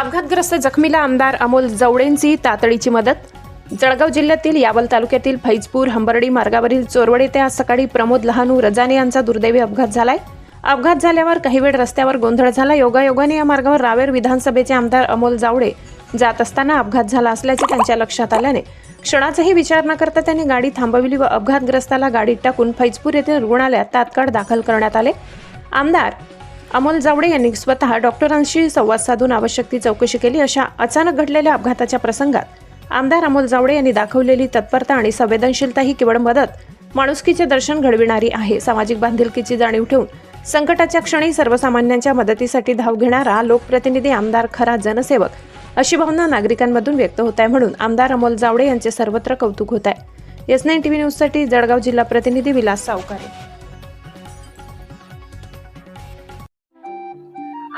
अपघातग्रस्त जखमीला आमदार अमोल जवळेंची तातडीची मदत. जळगाव जिल्ह्यातील यावल तालुक्यातील फैजपूर हंबर्डी मार्गावरील चोरवड येथे आज सकाळी प्रमोद लहानू रजाने यांचा दुर्दैवी अपघात झालाय. अपघात झाल्यावर काही वेळ रस्त्यावर गोंधळ झाला. योगायोगाने या मार्गावर रावेर विधानसभेचे आमदार अमोल जावडे जात असताना अपघात झाला असल्याचे त्यांच्या लक्षात आल्याने क्षणाचाही विचार न करता त्यांनी गाडी थांबविली व अपघातग्रस्ताला गाडीत टाकून फैजपूर येथील रुग्णालयात तात्काळ दाखल करण्यात आले. आमदार अमोल जावडे यांनी स्वतः डॉक्टरांशी संवाद साधून आवश्यक ती चौकशी केली अशा अचानक घडलेल्या अपघाताच्या प्रसंगात आमदार अमोल जावडे यांनी दाखवलेली तत्परता आणि संवेदनशीलता ही केवळ मदत माणुसकीचे दर्शन घडविणारी आहे. सामाजिक बांधिलकीची जाणीव ठेवून संकटाच्या क्षणी सर्वसामान्यांच्या मदतीसाठी धाव घेणारा लोकप्रतिनिधी आमदार खरा जनसेवक अशी भावना नागरिकांमधून व्यक्त होत आहे म्हणून आमदार अमोल जावडे यांचे सर्वत्र कौतुक होत आहे. एस नाईन टीव्ही न्यूजसाठी जळगाव जिल्हा प्रतिनिधी विलास सावकारे.